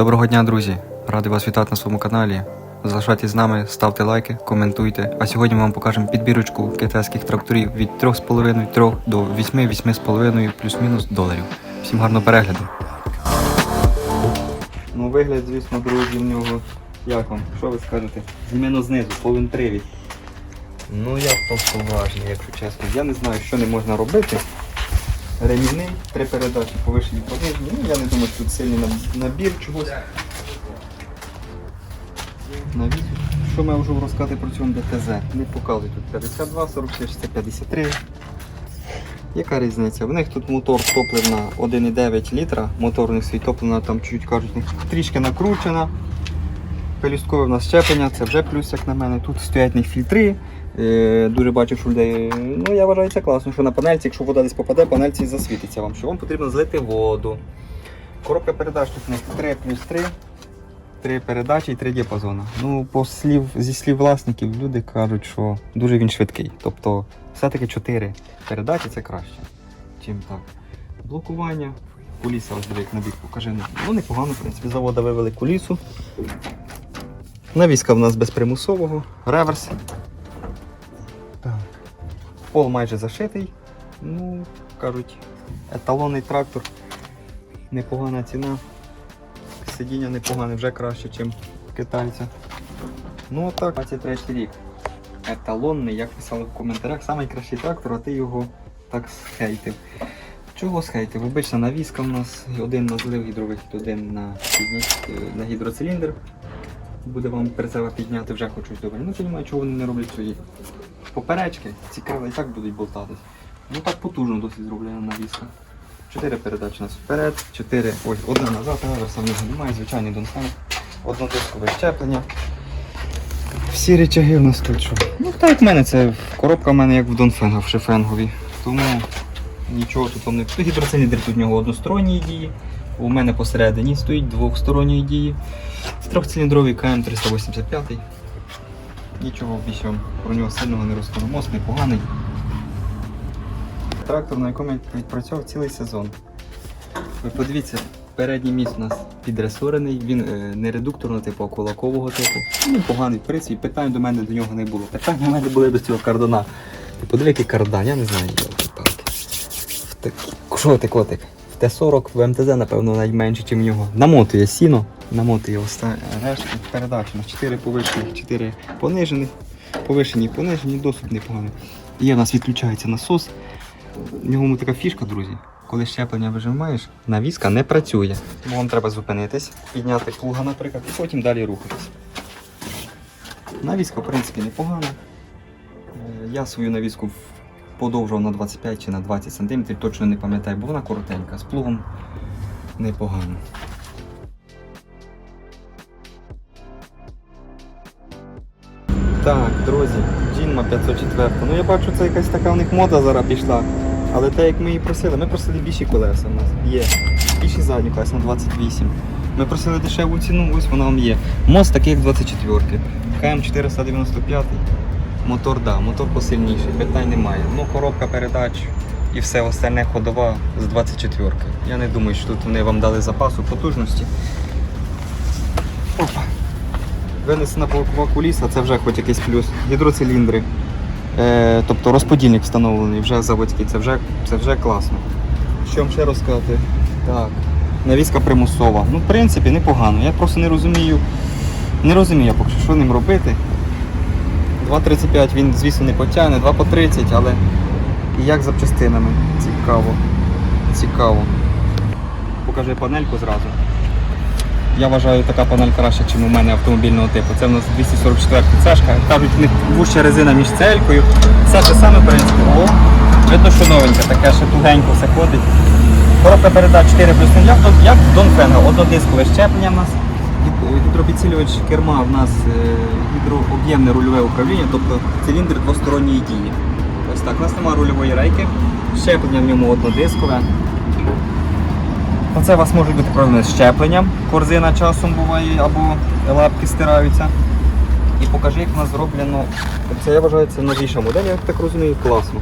Доброго дня, друзі! Радий вас вітати на своєму каналі. Залишайтесь з нами, ставте лайки, коментуйте. А сьогодні ми вам покажемо підбірочку китайських тракторів від 3,5 3 до 8-8,5 плюс-мінус доларів. Всім гарного перегляду. Ну, вигляд, звісно, друзі, в нього. Як вам? Що ви скажете? Зміно знизу, повен привід. Ну, я поважний, якщо чесно. Я не знаю, що не можна робити. Ремінний, три передачі повишені понижені. Ну, я не думаю, що тут сильний набір чогось. Навіть, що ми можу розказати про цьому ДТЗ? Не показують тут 52, 46, це 53. Яка різниця? В них тут мотор топлив на 1,9 літра, мотор у них свій топлена там чуть кажуть, трішки накручена. Пелюсткове в нас щеплення, це вже плюс, як на мене. Тут стоять них фільтри. Е, дуже бачив, що людей. Ну я вважаю це класно, що на панельці, якщо вода десь попаде, панельці засвітиться вам, що вам потрібно злити воду. Коробка передач тут у них 3 плюс 3. Три передачі і три діапазони. Ну, по слів, зі слів власників, люди кажуть, що дуже він швидкий. Тобто, все-таки 4 передачі це краще, чим так. Блокування. Куліса ось як на бік покажи. Ну, непогано, в принципі, завода вивели кулісу. Навіска в нас без примусового, реверс. Так. Пол майже зашитий. Ну, кажуть, еталонний трактор. Непогана ціна. Сидіння непогане, вже краще, ніж китайця. Ну так, 23 рік. Еталонний, як писали в коментарях, найкращий трактор, а ти його так схейтив. Чого схейтив? Обична навіска у нас, один на злив гідровихід, один на, на гідроциліндр. Буде вам прицева підняти, вже хочуть добре. Ну, розумію, чого вони не роблять свої. Поперечки, цікаво, і так будуть болтатись. Ну так потужно досить зроблена навіска. Чотири передачі нас вперед, чотири, ой, одна назад, реверса в нього немає, звичайний донфен, однодискове щеплення. Всі речаги у нас тут що. Ну так як в мене, це коробка в мене як в Донфенга, в шифенгові. Тому нічого тут не Тут гідроциліндр тут в нього односторонньої дії. У мене посередині стоїть двохсторонньої дії. Трьохциліндровий КМ385. Нічого більше про нього сильного не розкажу. Мост непоганий. Трактор, на якому я відпрацював цілий сезон. Ви подивіться, передній міст у нас підресорений, він е, не редукторного типу, а кулакового типу. Ну, поганий в принципі, питань до мене до нього не було. Питання в мене були до цього кардана. Ти подиви, який кардан, я не знаю, йолки-палки. Що ти котик? В Т-40 в МТЗ, напевно, навіть менше, ніж в нього. Намотує сіно, намотує оста... решту передач. У нас 4 повишених, 4 понижених. Повишені понижені, досить непогано. Є в нас відключається насос. В ньому така фішка, друзі. Коли щеплення вижимаєш, навіска не працює. Тому вам треба зупинитись, підняти плуга, наприклад, і потім далі рухатись. Навіска, в принципі, непогана. Е, Я свою навіску подовжував на 25 чи на 20 см, точно не пам'ятаю, бо вона коротенька, з плугом непогано. Так, друзі, Джінма 504. Ну я бачу, це якась така в них мода зараз пішла. Але те, як ми її просили, ми просили більші колеса у нас. Є. Більші задні колеса на 28. Ми просили дешеву ціну, ось вона вам є. Мост такий як 24 КМ495. Мотор, так, да, мотор посильніший, питань немає. Ну, Коробка передач і все остальне ходова з 24 ки Я не думаю, що тут вони вам дали запасу потужності. Опа. Винесена полкова куліса, це вже хоч якийсь плюс. Гідроциліндри. Е, Тобто розподільник встановлений, вже заводський, це вже це вже класно. Що вам ще розказати? Так, Навіска примусова. Ну, В принципі, непогано. Я просто не розумію, не розумію, поки що ним робити. 2,35 він, звісно, не потягне, 2 по 30, але як запчастинами. Цікаво. Цікаво. Покажи панельку зразу. Я вважаю, така панель краще, ніж у мене автомобільного типу. Це в нас 244 цешка. Кажуть, в них вуща резина між целькою. Все те саме, в принципі. О, видно, що новеньке, таке ще тугенько все ходить. Коробка передач 4 плюс 0, як, Донфенга, однодискове щеплення в нас. Гід- Гідропідсилювач керма в нас е, гідрооб'ємне рульове управління, тобто циліндр двосторонньої дії. Ось так, у нас немає рульової рейки, щеплення в ньому однодискове. Оце у вас можуть бути проблеми з щепленням. Корзина часом буває або лапки стираються. І покажи, як у нас зроблено. Це я вважаю, це новіша модель, я так розумію, класно.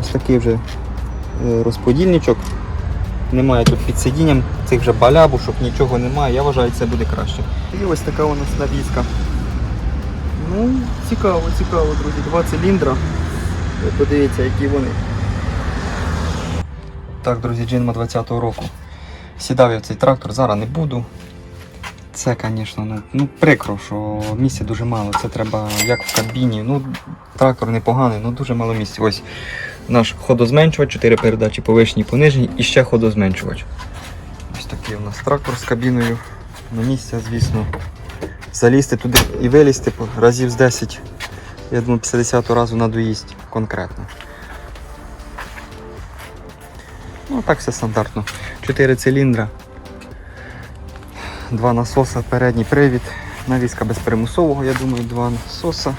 Ось такий вже е, розподільничок. Немає тут під сидінням цих вже балябушок, нічого немає. Я вважаю, це буде краще. І ось така у нас навіска. Ну, цікаво, цікаво, друзі. Два циліндра. Подивіться, які вони. Так, друзі, Джинма 20-го року. Сідав я в цей трактор, зараз не буду. Це, звісно, ну, ну прикро, що місця дуже мало. Це треба як в кабіні. Ну, трактор непоганий, ну дуже мало місця. Ось наш ходозменшувач, 4 передачі по вишній, по нижній і ще ходозменшувач. Ось такий у нас трактор з кабіною. На місця, звісно. Залізти туди і вилізти разів з 10. Я думаю, 50 разу надоїсть конкретно. Ну, так все стандартно. 4 циліндра, два насоса, передній привід, навіска без примусового, я думаю, два насоса.